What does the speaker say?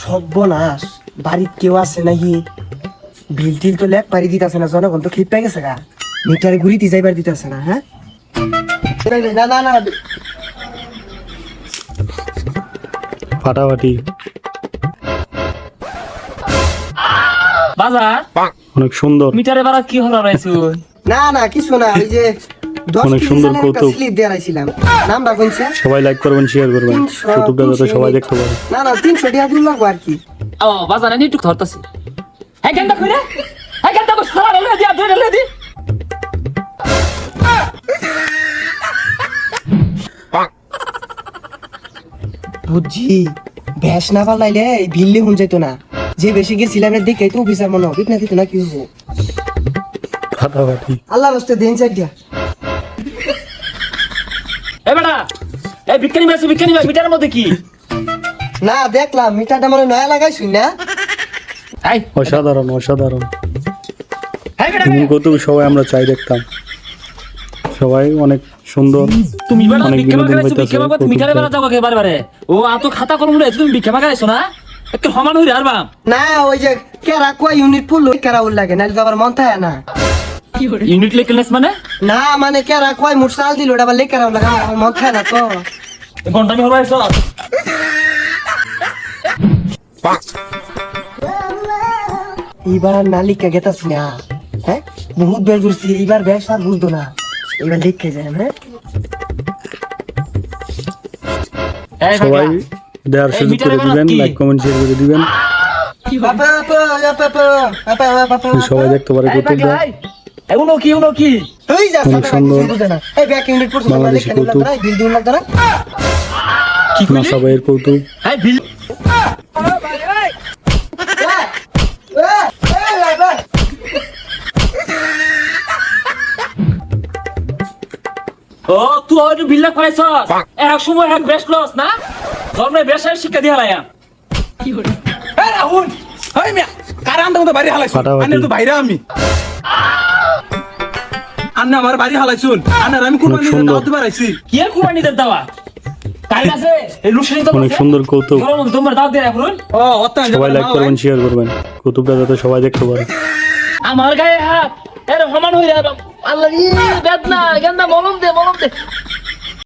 সর্বনাশ বাড়ির কেউ আছে নাকি? বিল টিল তো লেখ পারি দিতেছে না জনগণ তো খিপ গেছে গা। মিটারে ঘুরিতে যাইবার দিতেছে না হ্যাঁ না না না ফাটাফাটি। বাজার অনেক সুন্দর। মিটারে বাড়া কি হলো রাইছু না না কিছু না ওই যে অনেক সুন্দর কৌতুক। নামটা কোনছে সবাই লাইক করবেন শেয়ার করবেন। কৌতুকটা যাতে সবাই দেখতে পারে। না না তিনশো টাকা দিন লাগবো আর কি। ও বাজার আমি একটু ধরতাছি। হ্যাঁ কেনটা কইরে। হ্যাঁ কেনটা কই সারা লে দিয়া ধরে লে দি। বুঝছি। ভ্যাস না পালাইলে ভিল্লে হুন যাইতো না। যে বেশি গেছিলাম দিকে তো অফিসার মনে হবে না দিত না কি হব আল্লাহ রাস্তে দিন চাই দিয়া। এ বেটা এই বিজ্ঞানী ভাই বিজ্ঞানী মিটারের মধ্যে কি? না দেখলাম মিটারটা মানে নয়া লাগাইছি না। এই অসাধারণ অসাধারণ। এই বেটা সবাই আমরা চাই দেখতাম। সবাই অনেক সুন্দর তুমি অনেক বিনোদন গাইছো হইতাছে, বিজ্ঞান গাইছো কৌতুক মিটারে বেড়া যাও বারে বারে। ও আতো খাতা কলম লয়ে তুমি না? একটু সমান হইরে আর বাম না ওই যে কেরা কয় ইউনিট পড়ল কেরা উল লাগে নাহলে তো আবার মন থাকে না। ইউনিট লেকেলেস মানে? না মানে কেরা কয় মুঠ চাল দিল ওটা আবার লেখা লাগে আমার মন থাকে না তো ঘণ্টা আমি হবাইছো এইবার আর না লিখে গেতাছি না হ্যাঁ? বহুত বের করছি এইবার বেশ আর বুঝতো না। এবার লিখে যায় হ্যাঁ? সবাই ভাই দেওয়ার সুযোগ করে দিবেন লাইক কমেন্ট শেয়ার করে দিবেন। বাবা বাবা বাবা বাবা বাবা সবাই দেখতে পারে ভাই এগুলো কি এগুলো কি? এই যা না। এই ব্যাক ইউনিট পড়ছে বাংলাদেশি লেখা নিলাম কৌতুক। বিল দিন লাগতো না কি কইলি নাসা ভাইয়ের কৌতুক। এই বিল ও তুই হয়তো বিল্লা করাইছ এক সময় এক বেশ লস না? জন্মে বেশের শিক্ষা দিয়ে লাইয়া এই রাহুল এই মিয়া কারে মতো বাড়ি হালাইছুন ফাটাফাটি। আনে তো বাইরে আমি। আন্না আমার বাড়ি হালাইছুন। আন্নার আমি কোরবানি সুন্দর। দাওয়াত দিবার আইছি কি আর কুরবানি দেন দাওয়া অনেক সুন্দর কৌতুক। সবাই লাইক করবেন শেয়ার করবেন। কৌতুকটা যাতে সবাই দেখতে পারে। আমার গায়ে হাত। এর সমান হয়ে আল্লাহ বেদনা গেন্দা মলম দে মলম দে।